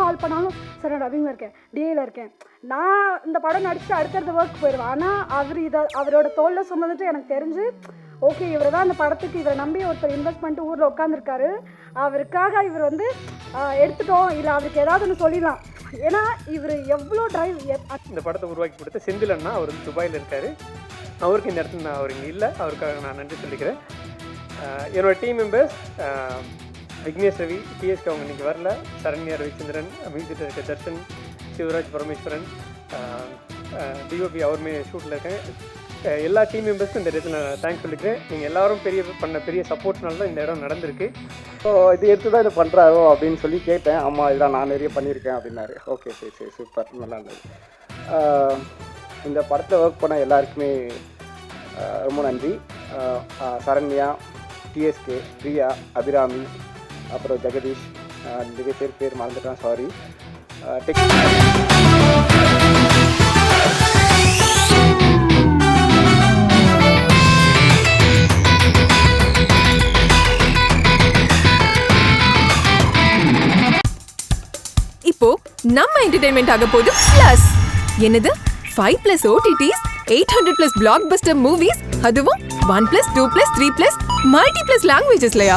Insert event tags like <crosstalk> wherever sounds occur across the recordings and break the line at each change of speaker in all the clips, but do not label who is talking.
கால் பண்ணாலும் சார் நான் ரவிங்கில் இருக்கேன் டிஏல இருக்கேன். நான் இந்த படம் நடிச்சுட்டு அடுத்தடுத்த ஒர்க் போயிடுவேன் ஆனால் அவர் இதை அவரோட தோளில் சுமந்துட்டு எனக்கு தெரிஞ்சு ஓகே இவர் தான் அந்த படத்துக்கு இவரை நம்பி ஒருத்தர் இன்வெஸ்ட் பண்ணிட்டு ஊரில் உட்காந்துருக்காரு அவருக்காக இவர் வந்து எடுத்துட்டோம். இல்லை அவருக்கு ஏதாவது ஒன்று சொல்லிடலாம். ஏன்னா இவர் எவ்வளோ டிரைவ்
இந்த படத்தை உருவாக்கி கொடுத்த செந்தில் அண்ணா அவர் வந்து துபாயில் இருக்கார். அவருக்கு இந்த இடத்துல நான் அவர் இங்கே இல்லை. அவருக்காக நான் நன்றி சொல்லிக்கிறேன். என்னோடய என்னோட team members Vignesh Ravi TSK அவங்க இன்றைக்கி வரல. சரண்யா ரவிச்சந்திரன் மியூசிக் இருக்க தர்ஷன் சிவராஜ் பரமேஸ்வரன் டிஓபி அவருமே ஷூட்டில் இருக்கேன். எல்லா டீம் மெம்பர்ஸ்க்கும் இந்த இடத்துல நான் தேங்க்ஸ் சொல்லிக்கிறேன். நீங்கள் எல்லாரும் பெரிய பண்ண பெரிய சப்போர்ட்னால தான் இந்த இடம் நடந்திருக்கு.
ஸோ இது எடுத்து தான் இது பண்ணுறாரோ அப்படின்னு சொல்லி கேட்டேன். ஆமாம் இதெல்லாம் நான் நிறைய பண்ணியிருக்கேன் அப்படின்னாரு. ஓகே சரி சரி சூப்பர் நல்லா இருந்தது. இந்த படத்தில் ஒர்க் பண்ண எல்லாருக்குமே ரொம்ப நன்றி. சரண்யா டிஎஸ்கே பிரியா அபிராமி அப்புறம் ஜெகதீஷ் நிறைய பேர் பேர் மறந்துட்டேன் சாரி டெக்
இப்போ நம்ம என்டர்டைன்மெண்ட் ஆக போது பிளஸ் என்னது? Five plus OTTs eight hundred plus blockbuster movies அதுவும் one plus two plus three plus multi plus லாங்குவேஜஸ்லயா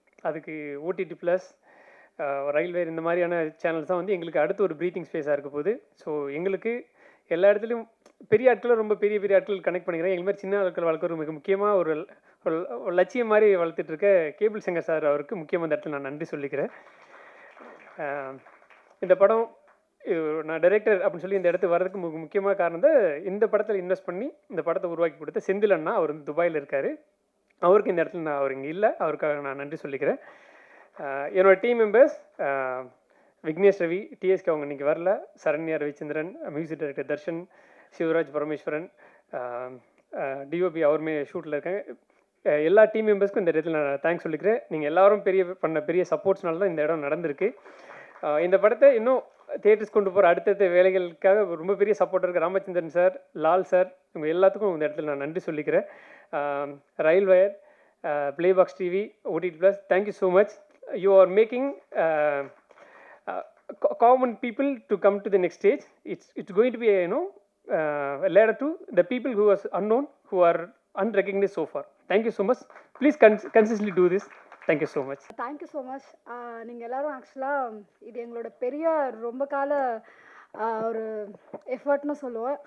அதுக்கு ஓடிடி ப்ளஸ் ரயில்வே இந்த மாதிரியான சேனல்ஸ் தான் வந்து எங்களுக்கு அடுத்து ஒரு ப்ரீத்திங் ஸ்பேஸாக இருக்க போகுது. ஸோ எங்களுக்கு எல்லா இடத்துலையும் பெரிய ஆட்களும் ரொம்ப பெரிய பெரிய ஆட்கள் கனெக்ட் பண்ணிக்கிறேன். எங்கள் மாதிரி சின்ன ஆட்கள் வளர்க்குறது மிக முக்கியமாக ஒரு லட்சியம் மாதிரி வளர்த்துட்டு இருக்க கேபிள் சங்கர் சார் அவருக்கு முக்கியமாக இந்த இடத்துல நான் நன்றி சொல்லிக்கிறேன். இந்த படம் நான் டைரக்டர் அப்படின்னு சொல்லி இந்த இடத்துக்கு வர்றதுக்கு மு முக்கியமான காரணம் இந்த படத்தில் இன்வெஸ்ட் பண்ணி இந்த படத்தை உருவாக்கி கொடுத்த செந்தில் அண்ணா அவர் வந்து துபாயில் இருக்கார். அவருக்கு இந்த இடத்துல நான் அவர் இங்கே இல்லை. அவருக்காக நான் நன்றி சொல்லிக்கிறேன். என்னோடய என்னோட team members Vignesh Ravi TSK அவங்க இன்றைக்கி வரல. Saranya Ravichandran music director Darshan Sivaraj Parameswaran DOP அவருமே ஷூட்டில் இருக்காங்க. எல்லா டீம் மெம்பர்ஸ்க்கும் இந்த இடத்துல நான் தேங்க்ஸ் சொல்லிக்கிறேன். நீங்கள் எல்லாரும் பெரிய பண்ண பெரிய சப்போர்ட்ஸ்னால தான் இந்த இடம் நடந்திருக்கு. இந்த படத்தை இன்னும் தேட்டர்ஸ் கொண்டு போகிற அடுத்தடுத்த வேலைகளுக்காக ரொம்ப பெரிய சப்போர்ட் இருக்குது ராமச்சந்திரன் சார் லால் சார் இவங்க எல்லாத்துக்கும் இந்த இடத்துல நான் நன்றி சொல்லிக்கிறேன் rail wire play box TV OTT plus thank you so much you are making common people to come to the next stage it's it's going to be you know ladder to the people who are unknown who are unrecognise so far thank you so much please cons consistently do this thank you so much thank you
thank you so much நீங்கள் எல்லாரும் ஆக்சுவலாக இது எங்களோட பெரிய ரொம்ப கால ஒரு எஃபர்ட்னு சொல்லுவோம்.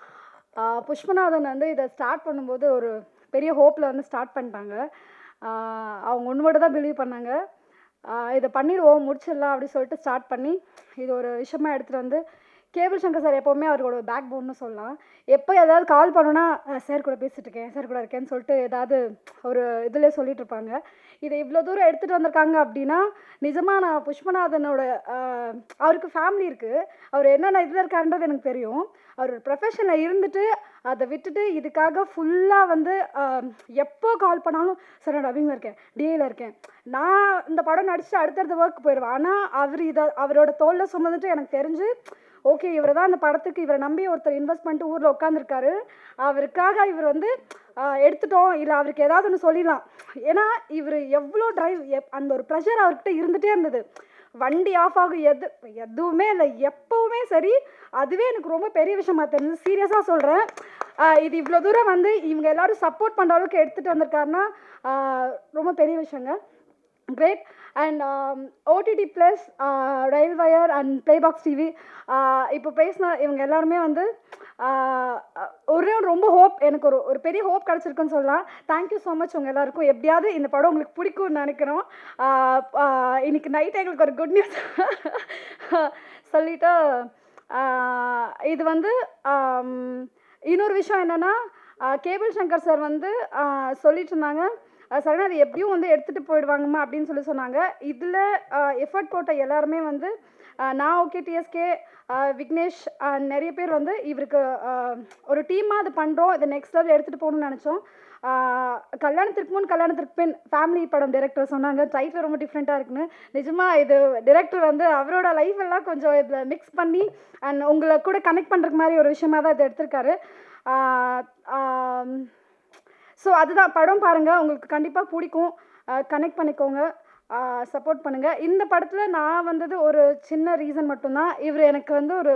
புஷ்பநாதன் வந்து இதை ஸ்டார்ட் பண்ணும்போது ஒரு பெரிய ஹோப்பில் வந்து ஸ்டார்ட் பண்ணிட்டாங்க. அவங்க ஒன்று மட்டும் தான் பிலீவ் பண்ணாங்க. இதை பண்ணிடுவோம் முடிச்சிடலாம் அப்படின்னு சொல்லிட்டு ஸ்டார்ட் பண்ணி இது ஒரு விஷயமா எடுத்துகிட்டு வந்து கேபிள் சங்கர் சார் எப்போவுமே அவரோட பேக் போன்னு சொல்லலாம். எப்போ ஏதாவது கால் பண்ணோன்னா சார் கூட பேசிட்டு இருக்கேன் சார் கூட இருக்கேன்னு சொல்லிட்டு ஏதாவது ஒரு இதில் சொல்லிட்டு இருப்பாங்க. இதை இவ்வளோ தூரம் எடுத்துகிட்டு வந்திருக்காங்க அப்படின்னா நிஜமாக நான் புஷ்பநாதனோட அவருக்கு ஃபேமிலி இருக்குது அவர் என்னென்ன இதில் இருக்காருன்றது எனக்கு தெரியும். அவர் ப்ரொஃபஷனில் இருந்துட்டு அதை விட்டுட்டு இதுக்காக ஃபுல்லாக வந்து எப்போ கால் பண்ணாலும் சார் நான் டப்பிங்கில் இருக்கேன் டிஏல இருக்கேன். நான் இந்த படம் நடிச்சுட்டு அடுத்தடுத்த ஒர்க் போயிடுவேன். ஆனால் அவர் இதை அவரோட தோலில் சுமந்துட்டு எனக்கு தெரிஞ்சு ஓகே இவர் தான் அந்த படத்துக்கு இவரை நம்பி ஒருத்தர் இன்வெஸ்ட் பண்ணிட்டு ஊரில் உட்காந்துருக்காரு அவருக்காக இவர் வந்து எடுத்துட்டோம். இல்லை அவருக்கு ஏதாவது ஒன்று சொல்லிடலாம். ஏன்னா இவர் எவ்வளோ டிரைவ் அந்த ஒரு ப்ரெஷர் அவர்கிட்ட இருந்துகிட்டே இருந்தது. வண்டி ஆஃப் ஆகும் எது எதுவுமே இல்லை. எப்போவுமே சரி அதுவே எனக்கு ரொம்ப பெரிய விஷயமா தெரிஞ்சது. சீரியஸாக சொல்கிறேன் இது இவ்வளோ தூரம் வந்து இவங்க எல்லாரும் சப்போர்ட் பண்ணுற அளவுக்கு எடுத்துகிட்டு வந்திருக்காருன்னா ரொம்ப பெரிய விஷயங்க. Great and OTT plus rail wire and playbox TV இப்போ பேசினா இவங்க எல்லாருமே வந்து ஒரே ஒரு ரொம்ப ஹோப் எனக்கு ஒரு ஒரு பெரிய ஹோப் கிடச்சிருக்குன்னு சொல்லலாம். தேங்க்யூ ஸோ மச் உங்கள் எல்லாருக்கும். எப்படியாவது இந்த படம் உங்களுக்கு பிடிக்கும்னு நினைக்கிறோம். Uh, இன்னைக்கு நைட் எங்களுக்கு ஒரு குட் நியூஸ் <laughs> சொல்லிட்டு இது வந்து um, இன்னொரு விஷயம் என்னென்னா கேபிள் சங்கர் சார் வந்து சொல்லிட்டு இருந்தாங்க. சரணா அது எப்படியும் வந்து எடுத்துகிட்டு போயிடுவாங்கம்மா அப்படின்னு சொல்லி சொன்னாங்க. இதில் எஃபர்ட் போட்ட எல்லாருமே வந்து நான் ஓகே டிஎஸ்கே விக்னேஷ் நிறைய பேர் வந்து இவருக்கு ஒரு டீமாக அது பண்ணுறோம் இதை நெக்ஸ்ட் லெவல் எடுத்துகிட்டு போகணும்னு நினச்சோம். கல்யாணத்திற்கு முன் கல்யாணத்திற்கு பின் ஃபேமிலி படம் டைரக்டர் சொன்னாங்க. டைட்டில் ரொம்ப டிஃப்ரெண்ட்டாக இருக்குன்னு. நிஜமாக இது டிரெக்டர் வந்து அவரோட லைஃப் எல்லாம் கொஞ்சம் இதில் மிக்ஸ் பண்ணி அண்ட் உங்களை கூட கனெக்ட் பண்ணுறக்கு மாதிரி ஒரு விஷயமா தான் இதை எடுத்திருக்காரு. ஸோ அதுதான் படம் பாருங்கள் உங்களுக்கு கண்டிப்பாக பிடிக்கும். கனெக்ட் பண்ணிக்கோங்க. சப்போர்ட் பண்ணுங்கள் இந்த படத்தில் நான் வந்தது ஒரு சின்ன ரீசன் மட்டும்தான். இவர் எனக்கு வந்து ஒரு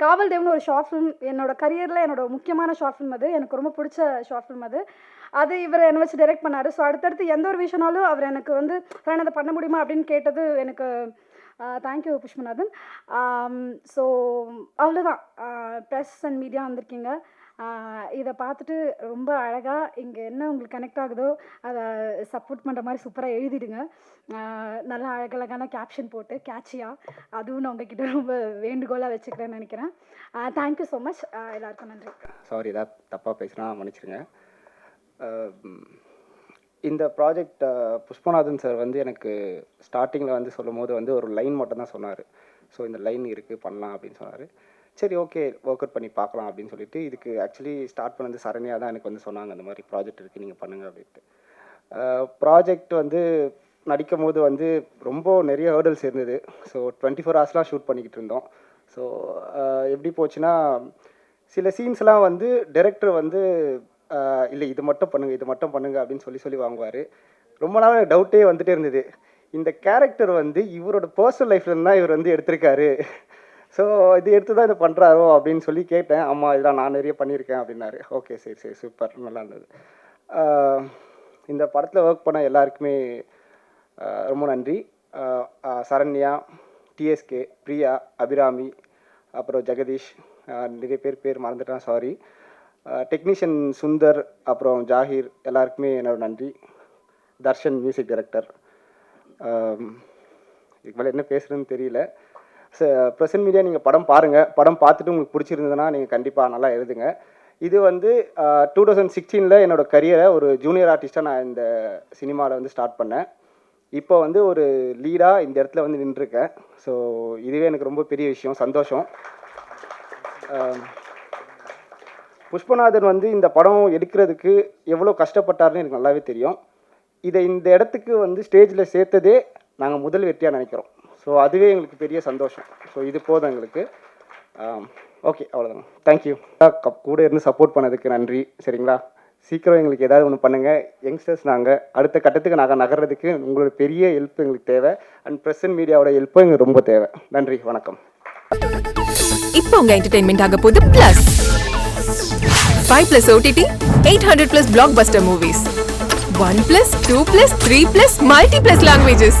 காவல் தேவ்னு ஒரு ஷார்ட் ஃபிலிம் என்னோட கரியரில் என்னோட முக்கியமான ஷார்ட் ஃபிலிம் அது. எனக்கு ரொம்ப பிடிச்ச ஷார்ட் ஃபிலிம் அது. அது இவர் என்னை வச்சு டைரக்ட் பண்ணார். ஸோ அடுத்தடுத்து எந்த ஒரு விஷயம்னாலும் அவர் எனக்கு வந்து நான் அதை பண்ண முடியுமா? அப்படின்னு கேட்டது எனக்கு தேங்க்யூ புஷ்மநாதன் ஸோ அவ்வளோதான் ப்ரெஸ் அண்ட் மீடியா வந்திருக்கீங்க. இதை பார்த்துட்டு ரொம்ப அழகாக இங்கே என்ன உங்களுக்கு கனெக்ட் ஆகுதோ அதை சப்போர்ட் பண்ணுற மாதிரி சூப்பராக எழுதிடுங்க. நல்லா அழகழகான கேப்ஷன் போட்டு கேட்சியாக அதுவும் நான் உங்ககிட்ட ரொம்ப வேண்டுகோளாக வச்சுக்கிறேன்னு நினைக்கிறேன். தேங்க்யூ ஸோ மச் எல்லாருக்கும் நன்றி.
சாரி ஏதாவது தப்பாக பேசுனா மன்னிச்சிருங்க. இந்த ப்ராஜெக்ட் புஷ்பநாதன் சார் வந்து எனக்கு ஸ்டார்டிங்கில் வந்து சொல்லும் போது வந்து ஒரு லைன் மட்டும் தான் சொன்னார். ஸோ இந்த லைன் இருக்குது பண்ணலாம் அப்படின்னு சொன்னார். சரி ஓகே ஒர்க் அவுட் பண்ணி பார்க்கலாம் அப்படின்னு சொல்லிட்டு இதுக்கு ஆக்சுவலி ஸ்டார்ட் பண்ணது சரண்யா தான் எனக்கு வந்து சொன்னாங்க அந்த மாதிரி ப்ராஜெக்ட் இருக்குது நீங்கள் பண்ணுங்க அப்படின்ட்டு. ப்ராஜெக்ட் வந்து நடிக்கும் போது வந்து ரொம்ப நிறைய ஹேர்டல்ஸ் இருந்தது. ஸோ டுவெண்ட்டி ஃபோர் ஹவர்ஸ்லாம் ஷூட் பண்ணிக்கிட்டு இருந்தோம். ஸோ எப்படி போச்சுன்னா சில சீன்ஸ்லாம் வந்து டைரக்டர் வந்து இல்லை இது மட்டும் பண்ணுங்கள் இது மட்டும் பண்ணுங்கள் அப்படின்னு சொல்லி சொல்லி வாங்குவார். ரொம்ப நாள் டவுட்டே வந்துகிட்டே இருந்தது. இந்த கேரக்டர் வந்து இவரோட பர்சனல் லைஃப்லேருந்து தான் இவர் வந்து எடுத்திருக்காரு. ஸோ இது எடுத்து தான் இது பண்ணுறாரோ அப்படின்னு சொல்லி கேட்டேன். ஆமாம் இதெல்லாம் நான் நிறைய பண்ணியிருக்கேன் அப்படின்னாரு. ஓகே சரி சரி சூப்பர் நல்லா இருந்தது. இந்த படத்தில் ஒர்க் பண்ண எல்லாருக்குமே ரொம்ப நன்றி. சரண்யா டிஎஸ்கே பிரியா அபிராமி அப்புறம் ஜெகதீஷ் நிறைய பேர் பேர் மறந்துட்டேன் சாரி டெக்னீஷியன் சுந்தர் அப்புறம் ஜாகிர் எல்லாருக்குமே என்னோட நன்றி. தர்ஷன் மியூசிக் டைரக்டர் இதுக்கு மேலே என்ன பேசுகிறதுன்னு தெரியல. ப்ரெசன்ட் மீடியா நீங்கள் படம் பாருங்கள் படம் பார்த்துட்டு உங்களுக்கு பிடிச்சிருந்ததுன்னா நீங்கள் கண்டிப்பாக நல்லா எழுதுங்க. இது வந்து டூ தௌசண்ட் சிக்ஸ்டீனில் என்னோட கரியரை ஒரு ஜூனியர் ஆர்டிஸ்ட்டாக நான் இந்த சினிமாவில் வந்து ஸ்டார்ட் பண்ணேன். இப்போ வந்து ஒரு லீடாக இந்த இடத்துல வந்து நின்றுருக்கேன். ஸோ இதுவே எனக்கு ரொம்ப பெரிய விஷயம். சந்தோஷம். புஷ்பநாதன் வந்து இந்த படம் எடுக்கிறதுக்கு எவ்வளோ கஷ்டப்பட்டாருன்னு எனக்கு நல்லாவே தெரியும். இதை இந்த இடத்துக்கு வந்து ஸ்டேஜில் சேர்த்ததே நாங்கள் முதல் வெற்றியாக நினைக்கிறோம். ஸோ அதுவே எங்களுக்கு பெரிய சந்தோஷம். ஸோ இது போதும் எங்களுக்கு. ஓகே அவ்வளோதான் தேங்க்யூ கூட இருந்து சப்போர்ட் பண்ணதுக்கு நன்றி சரிங்களா? சீக்கிரம் எங்களுக்கு ஏதாவது ஒன்று பண்ணுங்கள் யங்ஸ்டர்ஸ் நாங்கள் அடுத்த கட்டத்துக்கு நாங்கள் நகர்றதுக்கு உங்களோட பெரிய ஹெல்ப் எங்களுக்கு தேவை. அண்ட் ப்ரெசன்ட் மீடியாவோட ஹெல்ப்பும் எங்களுக்கு ரொம்ப தேவை. நன்றி வணக்கம்.
இப்போ உங்கள் என்டர்டைன்மெண்ட் ஆக போகுது plus five plus OTT eight hundred plus blockbuster movies one plus two plus three plus multi plus languages